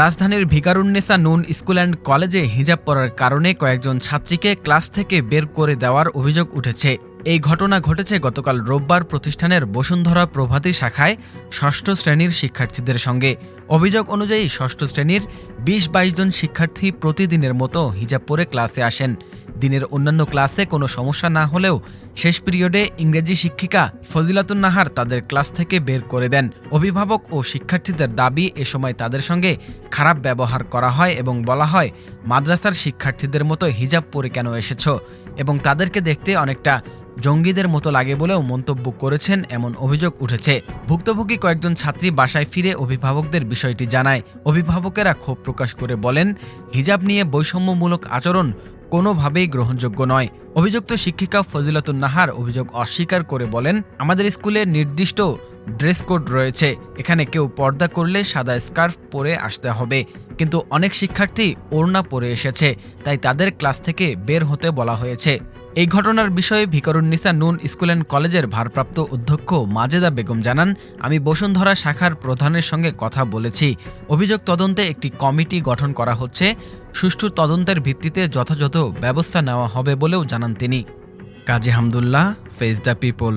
রাজধানীর ভিকারুন্নেসা নুন school and কলেজে হিজাব পরার কারণে কয়েকজন ছাত্রীকে ক্লাস থেকে বের করে দেওয়ার অভিযোগ উঠেছে। এই ঘটনা ঘটেছে গতকাল রোববার প্রতিষ্ঠানের বসুন্ধরা প্রভাতী শাখায় ষষ্ঠ শ্রেণির শিক্ষার্থীদের সঙ্গে। অভিযোগ অনুযায়ী ষষ্ঠ শ্রেণির বিশ বাইশ জন শিক্ষার্থী প্রতিদিনের মতো হিজাব পরে ক্লাসে আসেন। দিনের অন্যান্য ক্লাসে কোনো সমস্যা না হলেও শেষ পিরিয়ডে ইংরেজি শিক্ষিকা ফজিলাতুন নাহার তাদের ক্লাস থেকে বের করে দেন। অভিভাবক ও শিক্ষার্থীদের দাবি, এ সময় তাদের সঙ্গে খারাপ ব্যবহার করা হয় এবং বলা হয়, মাদ্রাসার শিক্ষার্থীদের মতো হিজাব পরে কেন এসেছ? এবং তাদেরকে দেখতে অনেকটা জঙ্গিদের মতো লাগে বলেও মন্তব্য করেছেন এমন অভিযোগ উঠেছে। ভুক্তভোগী কয়েকজন ছাত্রী বাসায় ফিরে অভিভাবকদের বিষয়টি জানায়। অভিভাবকেরা ক্ষোভ প্রকাশ করে বলেন, হিজাব নিয়ে বৈষম্যমূলক আচরণ কোনোভাবেই গ্রহণযোগ্য নয়। অভিযুক্ত শিক্ষিকা ফজিলাতুন নাহার অভিযোগ অস্বীকার করে বলেন, আমাদের স্কুলে নির্দিষ্ট ড্রেস কোড রয়েছে। এখানে কেউ পর্দা করলে সাদা স্কার্ফ পরে আসতে হবে। কিন্তু অনেক শিক্ষার্থী ওড়না পরে এসেছে, তাই তাদের ক্লাস থেকে বের হতে বলা হয়েছে। এই ঘটনার বিষয়ে ভিকরুন্নিসা নুন স্কুল অ্যান্ড কলেজের ভারপ্রাপ্ত অধ্যক্ষ মাজেদা বেগম জানান, আমি বসুন্ধরা শাখার প্রধানের সঙ্গে কথা বলেছি। অভিযোগ তদন্তে একটি কমিটি গঠন করা হচ্ছে। সুষ্ঠু তদন্তের ভিত্তিতে যথাযথ ব্যবস্থা নেওয়া হবে বলেও জানান তিনি। Kazi Hamdullah face the people.